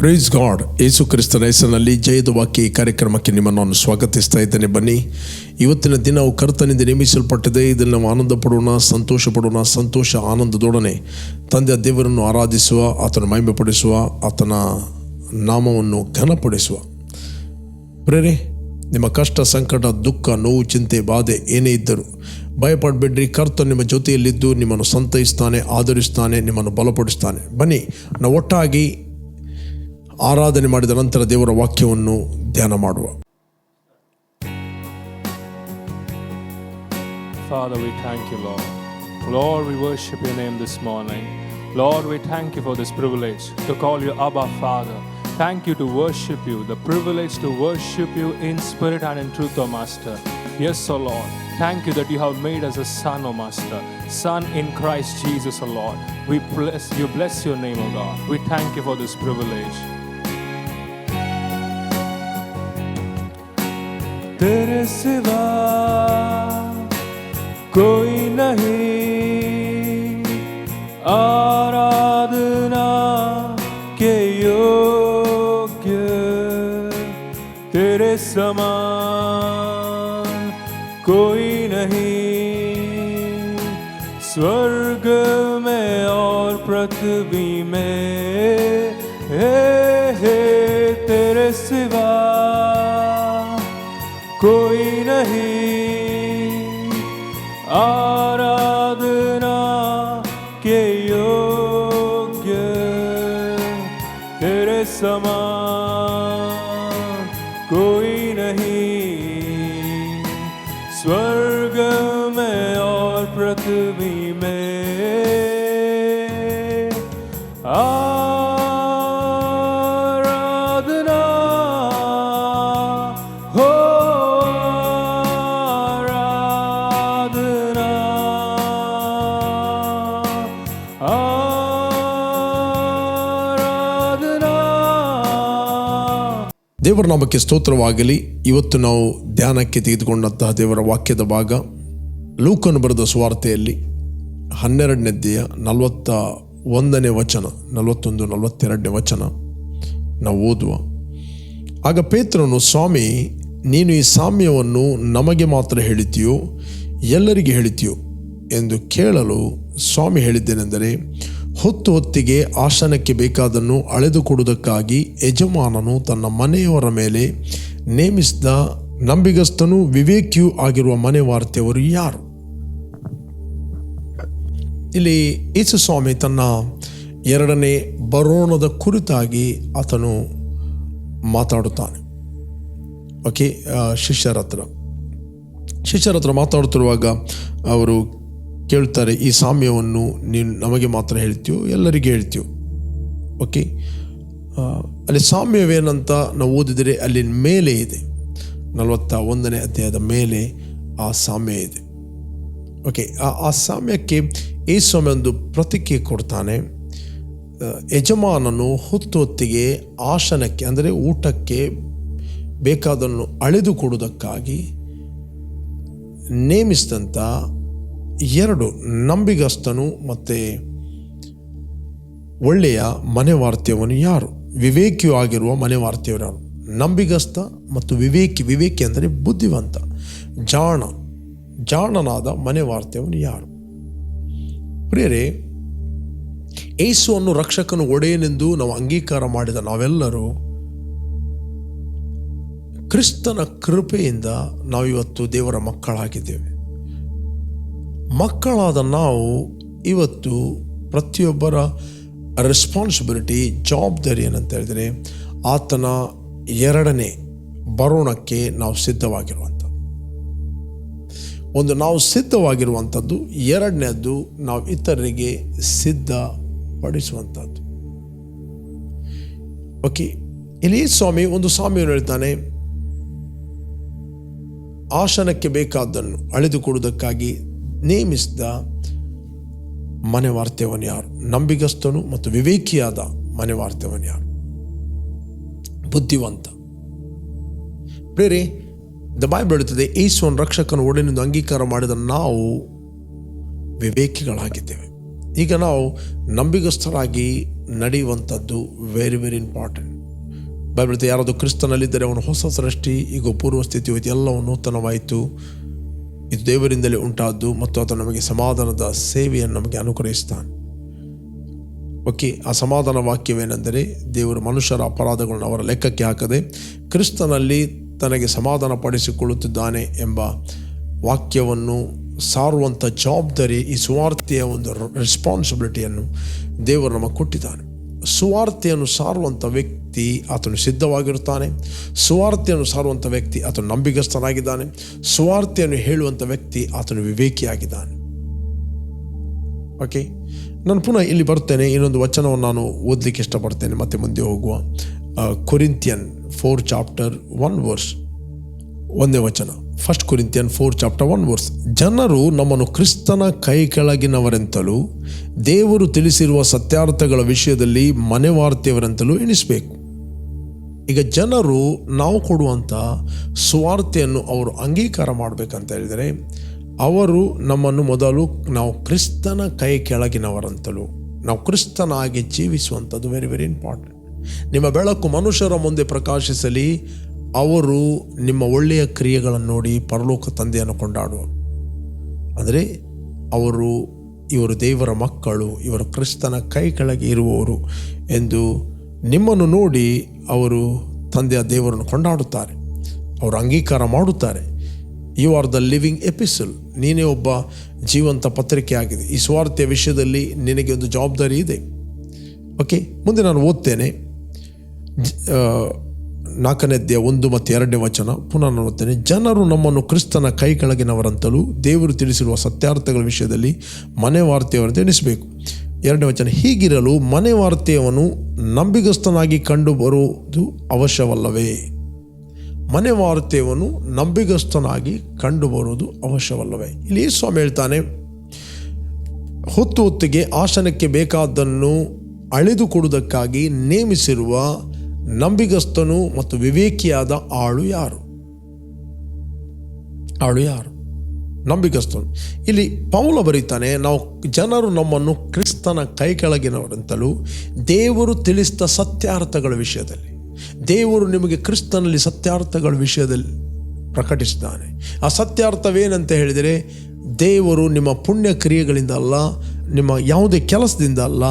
Praise God ಯೇಸು ಕ್ರಿಸ್ತನ ಹೆಸರಿನಲ್ಲಿ ಜಯದ ವಾಕ್ಯ ಈ ಕಾರ್ಯಕ್ರಮಕ್ಕೆ ನಿಮ್ಮನ್ನು ನಾನು ಸ್ವಾಗತಿಸ್ತಾ ಇದ್ದೇನೆ. ಬನ್ನಿ, ಇವತ್ತಿನ ದಿನವು ಕರ್ತನಿಂದ ನೇಮಿಸಲ್ಪಟ್ಟಿದೆ. ಇದನ್ನು ನಾವು ಆನಂದ ಪಡೋಣ ಸಂತೋಷ ಪಡೋಣ ಸಂತೋಷ ಆನಂದದೊಡನೆ ತಂದೆಯ ದೇವರನ್ನು ಆರಾಧಿಸುವ, ಆತನ ಮಹಿಮೆಪಡಿಸುವ, ಆತನ ನಾಮವನ್ನು ಘನಪಡಿಸುವ. ಪ್ರೇರೆ, ನಿಮ್ಮ ಕಷ್ಟ, ಸಂಕಟ, ದುಃಖ, ನೋವು, ಚಿಂತೆ, ಬಾಧೆ ಏನೇ ಇದ್ದರೂ ಭಯಪಡಬೇಡ್ರಿ. ಕರ್ತ ನಿಮ್ಮ ಜೊತೆಯಲ್ಲಿದ್ದು ನಿಮ್ಮನ್ನು ಸಂತೈಸ್ತಾನೆ ಆಧರಿಸ್ತಾನೆ ನಿಮ್ಮನ್ನು ಬಲಪಡಿಸ್ತಾನೆ. ಬನ್ನಿ, ನಾವು ಒಟ್ಟಾಗಿ ಆರಾಧನೆ ಮಾಡಿದ ನಂತರ ದೇವರ ವಾಕ್ಯವನ್ನು ಧ್ಯಾನ ಮಾಡುವ Father, we thank you, Lord. Lord, we worship your name this morning. Lord, we thank you for this privilege to call you Abba Father. Thank you to worship you, the privilege to worship you in spirit and in truth, O Master. Yes, O Lord. Thank you that you have made us a son, O Master. Son in Christ Jesus, O Lord. We bless you, bless your name, O God. We thank you for this privilege. तेरे सिवा कोई नहीं। आराधना के योग्य तेरे समान कोई नहीं। स्वर्ग में और पृथ्वी में। हे हे, तेरे सिवा કોઈ નહીં. ದೇವರ ನಾಮಕ್ಕೆ ಸ್ತೋತ್ರವಾಗಲಿ. ಇವತ್ತು ನಾವು ಧ್ಯಾನಕ್ಕೆ ತೆಗೆದುಕೊಂಡಂತಹ ದೇವರ ವಾಕ್ಯದ ಭಾಗ ಲೂಕನು ಬರೆದ ಸುವಾರ್ತೆಯಲ್ಲಿ ಹನ್ನೆರಡನೇದ್ದೆಯ ನಲವತ್ತ ಒಂದನೇ ವಚನ, ನಲವತ್ತೊಂದು, ನಲವತ್ತೆರಡನೇ ವಚನ ನಾವು ಓದುವ. ಆಗ ಪೇತ್ರನು, ಸ್ವಾಮಿ, ನೀನು ಈ ಸಾಮ್ಯವನ್ನು ನಮಗೆ ಮಾತ್ರ ಹೇಳಿತೀಯೋ ಎಲ್ಲರಿಗೆ ಹೇಳಿತೀಯೋ ಎಂದು ಕೇಳಲು ಸ್ವಾಮಿ ಹೇಳಿದ್ದೇನೆಂದರೆ ಹೊತ್ತು ಹೊತ್ತಿಗೆ ಆಸನಕ್ಕೆ ಬೇಕಾದನ್ನು ಅಳೆದುಕೊಡುವುದಕ್ಕಾಗಿ ಯಜಮಾನನು ತನ್ನ ಮನೆಯವರ ಮೇಲೆ ನೇಮಿಸಿದ ನಂಬಿಗಸ್ತನೂ ವಿವೇಕಿಯೂ ಆಗಿರುವ ಮನೆ ವಾರ್ತೆಯವರು ಯಾರು? ಇಲ್ಲಿ ಯೇಸು ಸ್ವಾಮಿ ತನ್ನ ಎರಡನೇ ಬರೋಣದ ಕುರಿತಾಗಿ ಆತನು ಮಾತಾಡುತ್ತಾನೆ. ಓಕೆ ಶಿಷ್ಯರ ಹತ್ರ. ಶಿಷ್ಯರ ಹತ್ರ ಮಾತಾಡುತ್ತಿರುವಾಗ ಅವರು ಕೇಳ್ತಾರೆ, ಈ ಸಾಮ್ಯವನ್ನು ನೀನು ನಮಗೆ ಮಾತ್ರ ಹೇಳ್ತೀಯೋ? ಎಲ್ಲರಿಗೆ ಹೇಳ್ತೀವೋ ಓಕೆ ಅಲ್ಲಿ ಸಾಮ್ಯವೇನಂತ ನಾವು ಓದಿದರೆ ಅಲ್ಲಿ ಮೇಲೆ ಇದೆ. ನಲವತ್ತ ಒಂದನೇ ಅಧ್ಯಾಯದ ಮೇಲೆ ಆ ಸಾಮ್ಯ ಇದೆ. ಓಕೆ ಆ ಸಾಮ್ಯಕ್ಕೆ ಈ ಸ್ವಾಮಿ ಒಂದು ಪ್ರತಿಕ್ರಿಯೆ ಕೊಡ್ತಾನೆ. ಯಜಮಾನನು ಹೊತ್ತು ಹೊತ್ತಿಗೆ ಆಸನಕ್ಕೆ, ಅಂದರೆ ಊಟಕ್ಕೆ ಬೇಕಾದನ್ನು ಅಳೆದು ಕೊಡುವುದಕ್ಕಾಗಿ ನೇಮಿಸಿದಂಥ ಎರಡು ನಂಬಿಗಸ್ತನು ಮತ್ತು ಒಳ್ಳೆಯ ಮನೆ ವಾರ್ತೆಯವನು ಯಾರು? ವಿವೇಕಿಯು ಆಗಿರುವ ಮನೆ ವಾರ್ತೆಯವರು ಯಾರು ನಂಬಿಗಸ್ತ ಮತ್ತು ವಿವೇಕಿ ವಿವೇಕಿ ಅಂದರೆ ಬುದ್ಧಿವಂತ. ಜಾಣ, ಜಾಣನಾದ ಮನೆ ವಾರ್ತೆಯವನು ಯಾರು? ಪ್ರಿಯರೇ ಏಸುವನ್ನು ರಕ್ಷಕನು ಒಡೆಯನೆಂದು ನಾವು ಅಂಗೀಕಾರ ಮಾಡಿದ ನಾವೆಲ್ಲರೂ ಕ್ರಿಸ್ತನ ಕೃಪೆಯಿಂದ ನಾವಿವತ್ತು ದೇವರ ಮಕ್ಕಳಾಗಿದ್ದೇವೆ. ಮಕ್ಕಳಾದ ನಾವು ಇವತ್ತು ಪ್ರತಿಯೊಬ್ಬರ ರೆಸ್ಪಾನ್ಸಿಬಿಲಿಟಿ ಜವಾಬ್ದಾರಿ ಏನಂತ ಹೇಳಿದರೆ ಆತನ ಎರಡನೇ ಬರೋಣಕ್ಕೆ ನಾವು ಸಿದ್ಧವಾಗಿರುವಂಥದ್ದು. ಒಂದು ನಾವು ಸಿದ್ಧವಾಗಿರುವಂಥದ್ದು, ಎರಡನೇದ್ದು ನಾವು ಇತರರಿಗೆ ಸಿದ್ಧಪಡಿಸುವಂಥದ್ದು. ಓಕೆ ಇಲ್ಲಿ ಸ್ವಾಮಿ ಒಂದು ಸ್ವಾಮಿಯವರು ಹೇಳ್ತಾನೆ. ಆಸನಕ್ಕೆ ಬೇಕಾದ್ದನ್ನು ಅಳೆದುಕೊಡುವುದಕ್ಕಾಗಿ ನೇಮಿಸಿದ ಮನೆ ವಾರ್ತೆಯವನು ಯಾರು? ನಂಬಿಗಸ್ತನು ಮತ್ತು ವಿವೇಕಿಯಾದ ಮನೆ ವಾರ್ತೆಯವನು ಯಾರು? ಬುದ್ಧಿವಂತ. ಪ್ರೇರೆ ದ ಬಾಯ್ ಹೇಳುತ್ತದೆ ಏಸುವನ್ ರಕ್ಷಕನ ಒಡನೆಂದು ಅಂಗೀಕಾರ ಮಾಡಿದ ನಾವು ವಿವೇಕಿಗಳಾಗಿದ್ದೇವೆ. ಈಗ ನಾವು ನಂಬಿಗಸ್ಥರಾಗಿ ನಡೆಯುವಂಥದ್ದು ವೆರಿ ವೆರಿ ಇಂಪಾರ್ಟೆಂಟ್ ಬೈಬಲ್ ಯಾರಾದರೂ ಕ್ರಿಸ್ತನಲ್ಲಿದ್ದರೆ ಅವನು ಹೊಸ ಸೃಷ್ಟಿ ಈಗ ಪೂರ್ವ ಸ್ಥಿತಿ ಹೋಯ್ತು, ಎಲ್ಲವೂ ನೂತನವಾಯಿತು. ಇದು ದೇವರಿಂದಲೇ ಉಂಟಾದ್ದು ಮತ್ತು ಅದು ನಮಗೆ ಸಮಾಧಾನದ ಸೇವೆಯನ್ನು ನಮಗೆ ಅನುಗ್ರಹಿಸ್ತಾನೆ. ಓಕೆ, ಆ ಸಮಾಧಾನ ವಾಕ್ಯವೇನೆಂದರೆ ದೇವರು ಮನುಷ್ಯರ ಅಪರಾಧಗಳನ್ನು ಅವರ ಲೆಕ್ಕಕ್ಕೆ ಹಾಕದೆ ಕ್ರಿಸ್ತನಲ್ಲಿ ತನಗೆ ಸಮಾಧಾನ ಪಡಿಸಿಕೊಳ್ಳುತ್ತಿದ್ದಾನೆ ಎಂಬ ವಾಕ್ಯವನ್ನು ಸಾರುವಂಥ ಜವಾಬ್ದಾರಿ ಈ ಸುವಾರ್ತೆಯ ಒಂದು ರೆಸ್ಪಾನ್ಸಿಬಿಲಿಟಿಯನ್ನು ದೇವರು ನಮಗೆ ಕೊಟ್ಟಿದ್ದಾನೆ. ಸುವಾರ್ತೆಯನ್ನು ಸಾರುವಂಥ ವ್ಯಕ್ತಿ ಆತನು ಸಿದ್ಧವಾಗಿರುತ್ತಾನೆ. ಸುವಾರ್ತೆಯನ್ನು ಸಾರುವಂಥ ವ್ಯಕ್ತಿ ಆತನು ನಂಬಿಗಸ್ತನಾಗಿದ್ದಾನೆ. ಸುವಾರ್ತೆಯನ್ನು ಹೇಳುವಂಥ ವ್ಯಕ್ತಿ ಆತನು ವಿವೇಕಿಯಾಗಿದ್ದಾನೆ. ಓಕೆ ನಾನು ಪುನಃ ಇಲ್ಲಿ ಬರ್ತೇನೆ ಇನ್ನೊಂದು ವಚನವನ್ನು ನಾನು ಓದಲಿಕ್ಕೆ ಇಷ್ಟಪಡ್ತೇನೆ. ಮತ್ತೆ ಮುಂದೆ ಹೋಗುವ Corinthian four chapter one verse ಒಂದೇ ವಚನ. First Corinthian four chapter one verse ಜನರು ನಮ್ಮನ್ನು ಕ್ರಿಸ್ತನ ಕೈ ಕೆಳಗಿನವರೆಂತಲೂ ದೇವರು ತಿಳಿಸಿರುವ ಸತ್ಯಾರ್ಥಗಳ ವಿಷಯದಲ್ಲಿ ಮನೆವಾರ್ತೆಯವರೆಂತಲೂ ಎಣಿಸಬೇಕು. ಈಗ ಜನರು ನಾವು ಕೊಡುವಂಥ ಸ್ವಾರ್ಥೆಯನ್ನು ಅವರು ಅಂಗೀಕಾರ ಮಾಡಬೇಕಂತ ಹೇಳಿದರೆ, ಅವರು ನಮ್ಮನ್ನು ಮೊದಲು ನಾವು ಕ್ರಿಸ್ತನ ಕೈ ಕೆಳಗಿನವರಂತಲೂ ನಾವು ಕ್ರಿಸ್ತನಾಗಿ ಜೀವಿಸುವಂಥದ್ದು ವೆರಿ ವೆರಿ ಇಂಪಾರ್ಟೆಂಟ್ ನಿಮ್ಮ ಬೆಳಕು ಮನುಷ್ಯರ ಮುಂದೆ ಪ್ರಕಾಶಿಸಲಿ ಅವರು ನಿಮ್ಮ ಒಳ್ಳೆಯ ಕ್ರಿಯೆಗಳನ್ನು ನೋಡಿ ಪರಲೋಕ ತಂದೆಯನ್ನು ಕೊಂಡಾಡುವರು. ಅಂದರೆ ಅವರು ಇವರು ದೇವರ ಮಕ್ಕಳು, ಇವರು ಕ್ರಿಸ್ತನ ಕೈ ಕೆಳಗೆ ಇರುವವರು ಎಂದು ನಿಮ್ಮನ್ನು ನೋಡಿ ಅವರು ತಂದೆಯ ದೇವರನ್ನು ಕೊಂಡಾಡುತ್ತಾರೆ. ಅವರು ಅಂಗೀಕಾರ ಮಾಡುತ್ತಾರೆ. You are the living epistle ನೀನೇ ಒಬ್ಬ ಜೀವಂತ ಪತ್ರಿಕೆ ಆಗಿದೆ ಈ ಸ್ವಾರ್ಥ್ಯ ವಿಷಯದಲ್ಲಿ ನಿನಗೆ ಒಂದು ಜವಾಬ್ದಾರಿ ಇದೆ. ಓಕೆ ಮುಂದೆ ನಾನು ಓದ್ತೇನೆ. ಜ- ಆ, ನಾಲ್ಕನೇ ಅಧ್ಯಾಯ ಒಂದು ಮತ್ತು ಎರಡನೇ ವಚನ ಪುನಃ ನಾನು ಜನರು ನಮ್ಮನ್ನು ಕ್ರಿಸ್ತನ ಕೈ ಕೆಳಗಿನವರಂತಲೂ ದೇವರು ತಿಳಿಸಿರುವ ಸತ್ಯಾರ್ಥಗಳ ವಿಷಯದಲ್ಲಿ ಮನೆ ವಾರ್ತೆಯವರಂತೆ ಎಣಿಸಬೇಕು. ಎರಡನೇ ವಚನ ಹೀಗಿರಲು ಮನೆ ವಾರ್ತೆಯವನು ನಂಬಿಗಸ್ತನಾಗಿ ಕಂಡು ಬರುವುದು ಅವಶ್ಯವಲ್ಲವೇ? ಮನೆ ವಾರ್ತೆಯವನು ನಂಬಿಗಸ್ತನಾಗಿ ಕಂಡು ಬರುವುದು ಅವಶ್ಯವಲ್ಲವೇ? ಇಲ್ಲಿ ಸ್ವಾಮಿ ಹೇಳ್ತಾನೆ ಹೊತ್ತು ಹೊತ್ತಿಗೆ ಆಸನಕ್ಕೆ ಬೇಕಾದ್ದನ್ನು ಅಳೆದು ಕೊಡುವುದಕ್ಕಾಗಿ ನೇಮಿಸಿರುವ ನಂಬಿಗಸ್ತನು ಮತ್ತು ವಿವೇಕಿಯಾದ ಆಳು ಯಾರು? ಆಳು ಯಾರು? ನಂಬಿಗಸ್ತನು. ಇಲ್ಲಿ ಪೌಲ ಬರೀತಾನೆ, ನಾವು ಜನರು ನಮ್ಮನ್ನು ಕ್ರಿಸ್ತನ ಕೈ ಕೆಳಗಿನವರಂತಲೂ ದೇವರು ತಿಳಿಸಿದ ಸತ್ಯಾರ್ಥಗಳ ವಿಷಯದಲ್ಲಿ, ದೇವರು ನಿಮಗೆ ಕ್ರಿಸ್ತನಲ್ಲಿ ಸತ್ಯಾರ್ಥಗಳ ವಿಷಯದಲ್ಲಿ ಪ್ರಕಟಿಸಿದ್ದಾನೆ. ಆ ಸತ್ಯಾರ್ಥವೇನಂತ ಹೇಳಿದರೆ, ದೇವರು ನಿಮ್ಮ ಪುಣ್ಯ ಕ್ರಿಯೆಗಳಿಂದ ಅಲ್ಲ ನಿಮ್ಮ ಯಾವುದೇ ಕೆಲಸದಿಂದ ಅಲ್ಲ